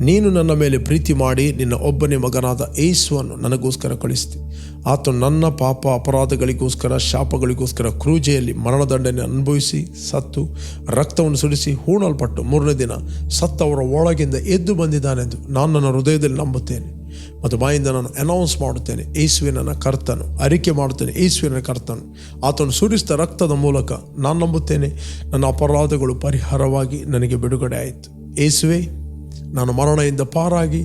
ನೀನು ನನ್ನ ಮೇಲೆ ಪ್ರೀತಿ ಮಾಡಿ ನಿನ್ನ ಒಬ್ಬನೇ ಮಗನಾದ ಏಸುವನ್ನು ನನಗೋಸ್ಕರ ಕಳಿಸ್ತಿ. ಆತ ನನ್ನ ಪಾಪ ಅಪರಾಧಗಳಿಗೋಸ್ಕರ, ಶಾಪಗಳಿಗೋಸ್ಕರ ಕ್ರೂಜೆಯಲ್ಲಿ ಮರಣದಂಡನೆ ಅನುಭವಿಸಿ, ಸತ್ತು, ರಕ್ತವನ್ನು ಸುರಿಸಿ ಹೂಣಲ್ಪಟ್ಟು ಮೂರನೇ ದಿನ ಸತ್ತವರ ಒಳಗಿಂದ ಎದ್ದು ಬಂದಿದ್ದಾನೆಂದು ನಾನು ನನ್ನ ಹೃದಯದಲ್ಲಿ ನಂಬುತ್ತೇನೆ. ಮತ್ತು ಬಾಯಿಂದ ನಾನು ಅನೌನ್ಸ್ ಮಾಡುತ್ತೇನೆ ಏಸುವಿನ ಕರ್ತನು ಅರಿಕೆ ಮಾಡುತ್ತೇನೆ ಏಸುವಿನ ಕರ್ತನು. ಆತನು ಸುರಿಸಿದ ರಕ್ತದ ಮೂಲಕ ನಾನು ನಂಬುತ್ತೇನೆ ನನ್ನ ಅಪರಾಧಗಳು ಪರಿಹಾರವಾಗಿ ನನಗೆ ಬಿಡುಗಡೆ ಆಯಿತು. ಏಸುವೆ ನಾನು ಮರಣದಿಂದ ಪಾರಾಗಿ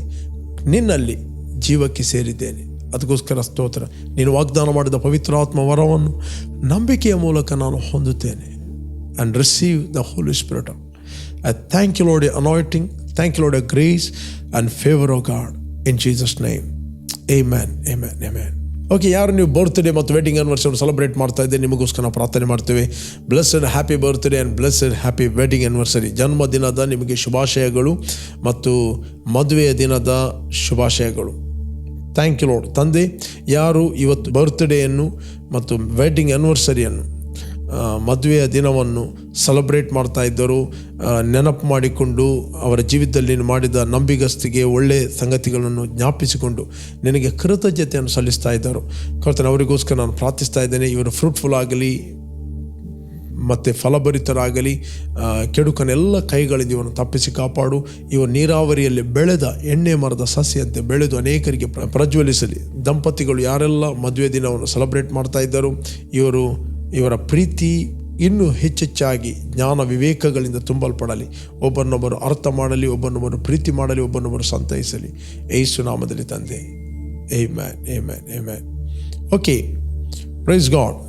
ನಿನ್ನಲ್ಲಿ ಜೀವಕ್ಕೆ ಸೇರಿದ್ದೇನೆ. ಅದಕ್ಕೋಸ್ಕರ ಸ್ತೋತ್ರ. ನೀನು ವಾಗ್ದಾನ ಮಾಡಿದ ಪವಿತ್ರಾತ್ಮ ವರವನ್ನು ನಂಬಿಕೆಯ ಮೂಲಕ ನಾನು ಹೊಂದುತ್ತೇನೆ. And receive and receive I thank you Lord a you, thank you Lord a grace and favour of and favor Jesus name amen a amen amen okay ಯಾರು ನೀವು ಬರ್ತ್ಡೇ ಮತ್ತು ವೆಡ್ಡಿಂಗ್ ಆನಿವರ್ಸರಿ ಸೆಲೆಬ್ರೇಟ್ ಮಾಡ್ತಾ ಇದ್ದೆ ನಿಮಗೋಸ್ಕರ ನಾವು ಪ್ರಾರ್ಥನೆ ಮಾಡ್ತೇವೆ. And happy birthday and blessed happy wedding anniversary ಜನ್ಮದಿನದ ನಿಮಗೆ ಶುಭಾಶಯಗಳು ಮತ್ತು ಮದುವೆಯ ದಿನದ ಶುಭಾಶಯಗಳು. ಥ್ಯಾಂಕ್ ಯು ಲೋಡ್ ತಂದೆ ಯಾರು ಇವತ್ತು ಬರ್ತ್ಡೇಯನ್ನು ಮತ್ತು ವೆಡ್ಡಿಂಗ್ ಆ್ಯನಿವರ್ಸರಿಯನ್ನು ಆ, ಮದುವೆಯ ದಿನವನ್ನು ಸೆಲೆಬ್ರೇಟ್ ಮಾಡ್ತಾ ಇದ್ದರು. ನೆನಪು ಮಾಡಿಕೊಂಡು ಅವರ ಜೀವಿತದಲ್ಲಿ ಮಾಡಿದ ನಂಬಿಗಸ್ತಿಗೆ ಒಳ್ಳೆಯ ಸಂಗತಿಗಳನ್ನು ಜ್ಞಾಪಿಸಿಕೊಂಡು ನಿನಗೆ ಕೃತಜ್ಞತೆಯನ್ನು ಸಲ್ಲಿಸ್ತಾ ಇದ್ದರು. ಕರ್ತನ ಅವರಿಗೋಸ್ಕರ ನಾನು ಪ್ರಾರ್ಥಿಸ್ತಾ ಇದ್ದೇನೆ. ಇವರು ಫ್ರೂಟ್ಫುಲ್ ಆಗಲಿ, ಮತ್ತು ಫಲಭರಿತರಾಗಲಿ ಕೆಡುಕನೆಲ್ಲ ಕೈಗಳಿಂದ ಇವನು ತಪ್ಪಿಸಿ ಕಾಪಾಡು. ಇವರು ನೀರಾವರಿಯಲ್ಲಿ ಬೆಳೆದ ಎಣ್ಣೆ ಮರದ ಸಸ್ಯಂತೆ ಬೆಳೆದು ಅನೇಕರಿಗೆ ಪ್ರ- ಪ್ರಜ್ವಲಿಸಲಿ. ದಂಪತಿಗಳು ಯಾರೆಲ್ಲ ಮದುವೆ ದಿನವನ್ನು ಸೆಲೆಬ್ರೇಟ್ ಮಾಡ್ತಾ ಇದ್ದರು, ಇವರು ಇವರ ಪ್ರೀತಿ ಇನ್ನೂ ಹೆಚ್ಚೆಚ್ಚಾಗಿ ಜ್ಞಾನ ವಿವೇಕಗಳಿಂದ ತುಂಬಲ್ಪಡಲಿ. ಒಬ್ಬನೊಬ್ಬರು ಅರ್ಥ ಮಾಡಲಿ, ಒಬ್ಬನೊಬ್ಬರು ಪ್ರೀತಿ ಮಾಡಲಿ, ಒಬ್ಬನೊಬ್ಬರು ಸಂತೈಸಲಿ. ಏಸು ನಾಮದಲ್ಲಿ ತಂದೆ. ಏ amen amen amen okay praise God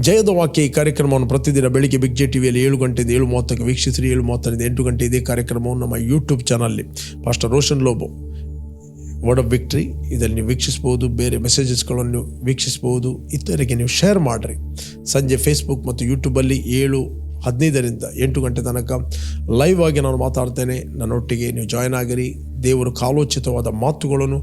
ಜಯದ ವಾಕ್ಯ ಈ ಕಾರ್ಯಕ್ರಮವನ್ನು ಪ್ರತಿದಿನ ಬೆಳಿಗ್ಗೆ ಬಿಗ್ ಜೆ ಟಿವಿಯಲ್ಲಿ ಏಳು ಗಂಟೆಯಿಂದ ಏಳು ಮೂವತ್ತಕ್ಕೆ ವೀಕ್ಷಿಸಿರಿ. ಏಳು ಮೂವತ್ತರಿಂದ ಎಂಟು ಗಂಟೆ ಇದೇ ಕಾರ್ಯಕ್ರಮವನ್ನು ನಮ್ಮ YouTube ಚಾನಲ್ಲಿ pastor Roshan Lobo word of victory ಇದರಲ್ಲಿ ನೀವು ವೀಕ್ಷಿಸ್ಬೋದು ಬೇರೆ ಮೆಸೇಜಸ್ಗಳನ್ನು ವೀಕ್ಷಿಸ್ಬೋದು ಇತರರಿಗೆ ನೀವು ಶೇರ್ ಮಾಡಿರಿ. ಸಂಜೆ ಫೇಸ್ಬುಕ್ ಮತ್ತು ಯೂಟ್ಯೂಬಲ್ಲಿ ಏಳು, ಹದಿನೈದರಿಂದ ಎಂಟು ಗಂಟೆ ತನಕ ಲೈವ್ ಆಗಿ ನಾನು ಮಾತಾಡ್ತೇನೆ. ನನ್ನೊಟ್ಟಿಗೆ ನೀವು ಜಾಯ್ನ್ ಆಗಿರಿ. ದೇವರು ಕಾಲೋಚಿತವಾದ ಮಾತುಗಳನ್ನು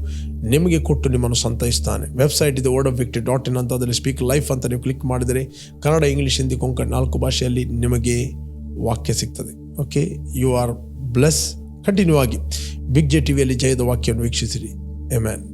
ನಿಮಗೆ ಕೊಟ್ಟು ನಿಮ್ಮನ್ನು ಸಂತೈಸ್ತಾನೆ. ವೆಬ್ಸೈಟ್ ಇದೆ word of victory dot in ಅಂತ ಅದರಲ್ಲಿ ಸ್ಪೀಕ್ ಲೈಫ್ ಅಂತ ನೀವು ಕ್ಲಿಕ್ ಮಾಡಿದರೆ ಕನ್ನಡ ಇಂಗ್ಲೀಷ್ ಹಿಂದಿ ಕೊಂಕಣ ನಾಲ್ಕು ಭಾಷೆಯಲ್ಲಿ ನಿಮಗೆ ವಾಕ್ಯ ಸಿಗ್ತದೆ. Okay you are blessed continue ಆಗಿ ಬಿಗ್ ಜೆ ಟಿವಿಯಲ್ಲಿ ಜಯದ ವಾಕ್ಯವನ್ನು ವೀಕ್ಷಿಸಿರಿ. ಎಮ್ಯಾನ್